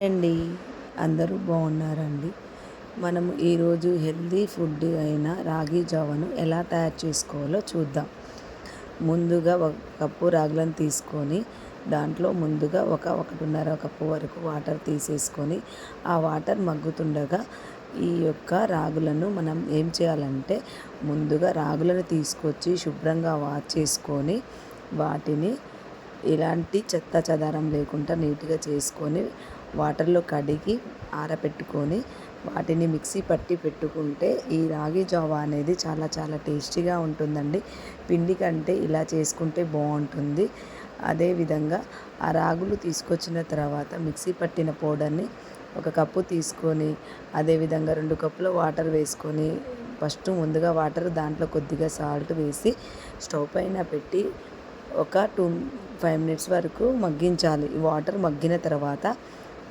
అండి. అందరూ బాగున్నారండి. మనం ఈరోజు హెల్దీ ఫుడ్ అయిన రాగి జావను ఎలా తయారు చేసుకోవాలో చూద్దాం. ముందుగా ఒక కప్పు రాగులను తీసుకొని దాంట్లో ముందుగా ఒక ఒకటిన్నర కప్పు వరకు వాటర్ తీసేసుకొని ఆ వాటర్ మగ్గుతుండగా ఈ యొక్క రాగులను మనం ఏం చేయాలంటే ముందుగా రాగులను తీసుకొచ్చి శుభ్రంగా వాష్ చేసుకొని వాటిని ఎలాంటి చెత్త చెదారం లేకుండా నీట్గా చేసుకొని వాటర్లో కడిగి ఆరబెట్టుకొని వాటిని మిక్సీ పట్టి పెట్టుకుంటే ఈ రాగి జావా అనేది చాలా చాలా టేస్టీగా ఉంటుందండి. పిండి కంటే ఇలా చేసుకుంటే బాగుంటుంది. అదేవిధంగా ఆ రాగులు తీసుకొచ్చిన తర్వాత మిక్సీ పట్టిన పౌడర్ని ఒక కప్పు తీసుకొని అదేవిధంగా రెండు కప్పుల వాటర్ వేసుకొని ఫస్ట్ ముందుగా వాటర్ దాంట్లో కొద్దిగా సాల్ట్ వేసి స్టవ్ పైన పెట్టి ఒక టూ ఫైవ్ మినిట్స్ వరకు మగ్గించాలి. వాటర్ మగ్గిన తర్వాత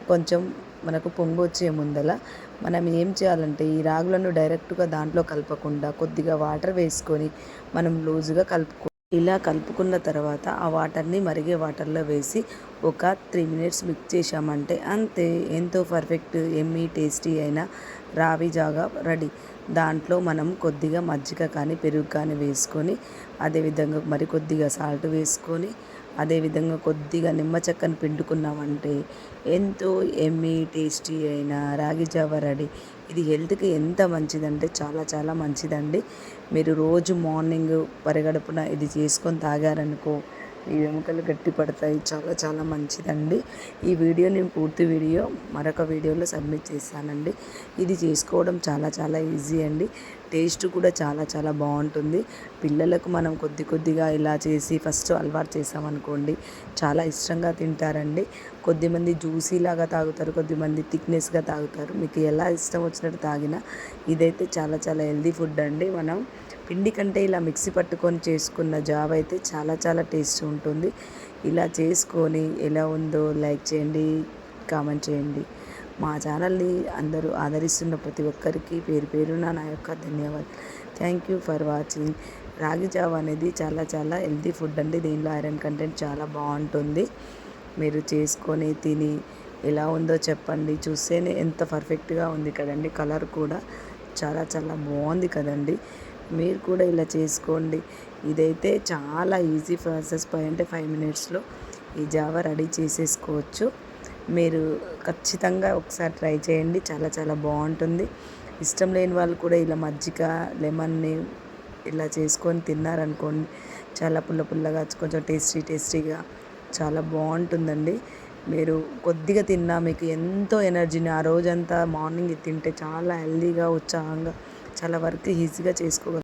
కొంచెం మనకు పొంగు వచ్చే ముందల మనం ఏం చేయాలంటే ఈ రాగులను డైరెక్ట్గా దాంట్లో కలపకుండా కొద్దిగా వాటర్ వేసుకొని మనం లూజుగా కలుపుకో ఇలా కలుపుకున్న తర్వాత ఆ వాటర్ని మరిగే వాటర్లో వేసి ఒక త్రీ మినిట్స్ మిక్స్ చేసామంటే అంతే ఎంతో పర్ఫెక్ట్ ఎమ్మీ టేస్టీ అయిన రావి జాగా రెడీ. దాంట్లో మనం కొద్దిగా మజ్జిగ కానీ పెరుగు కానీ వేసుకొని అదేవిధంగా మరి కొద్దిగా సాల్ట్ వేసుకొని అదేవిధంగా కొద్దిగా నిమ్మ చెక్కను పిండుకున్నామంటే ఎంతో ఎమ్మీ టేస్టీ అయిన రాగి జావ రెడీ. ఇది హెల్త్కి ఎంత మంచిదంటే చాలా చాలా మంచిదండి. మీరు రోజు మార్నింగ్ పరిగడుపున ఇది చేసుకొని తాగారనుకో ఈ ఎముకలు గట్టి పడతాయి. చాలా చాలా మంచిదండి. ఈ వీడియో నేను పూర్తి వీడియో మరొక వీడియోలో సబ్మిట్ చేశానండి. ఇది చేసుకోవడం చాలా చాలా ఈజీ అండి. టేస్ట్ కూడా చాలా చాలా బాగుంటుంది. పిల్లలకు మనం కొద్ది కొద్దిగా ఇలా చేసి ఫస్ట్ అలవాటు చేసామనుకోండి చాలా ఇష్టంగా తింటారండి. కొద్దిమంది జ్యూసీ లాగా తాగుతారు కొద్దిమంది థిక్నెస్గా తాగుతారు. మీకు ఎలా ఇష్టం వచ్చినట్టు తాగినా ఇదైతే చాలా చాలా హెల్దీ ఫుడ్ అండి. మనం పిండి కంటే ఇలా మిక్సీ పట్టుకొని చేసుకున్న జాబ్ అయితే చాలా చాలా టేస్ట్ ఉంటుంది. ఇలా చేసుకొని ఎలా ఉందో లైక్ చేయండి కామెంట్ చేయండి. మా ఛానల్ని అందరూ ఆదరిస్తున్న ప్రతి ఒక్కరికి పేరు పేరున నా యొక్క ధన్యవాదాలు. Thank you for watching. రాగి జావ అనేది చాలా చాలా హెల్తీ ఫుడ్ అండి. దీనిలో ఐరన్ కంటెంట్ చాలా బాగుంటుంది. మీరు చేసుకొని తిని ఎలా ఉందో చెప్పండి. చూస్తేనే ఎంత పర్ఫెక్ట్గా ఉంది కదండి. కలర్ కూడా చాలా చాలా బాగుంది కదండి. మీరు కూడా ఇలా చేసుకోండి. ఇదైతే చాలా ఈజీ ప్రాసెస్. పై అంటే ఫైవ్ మినిట్స్లో ఈ జావా రెడీ చేసేసుకోవచ్చు. మీరు ఖచ్చితంగా ఒకసారి ట్రై చేయండి. చాలా చాలా బాగుంటుంది. ఇష్టం లేని వాళ్ళు కూడా ఇలా మజ్జిగ లెమన్ని ఇలా చేసుకొని తిన్నారనుకోండి చాలా పుల్ల పుల్లగా కొంచెం టేస్టీ టేస్టీగా చాలా బాగుంటుందండి. మీరు కొద్దిగా తిన్నా మీకు ఎంతో ఎనర్జీని ఆ రోజంతా మార్నింగ్ తింటే చాలా హెల్దీగా ఉత్సాహంగా చాలా వర్క్ ఈజీగా చేసుకోగలరు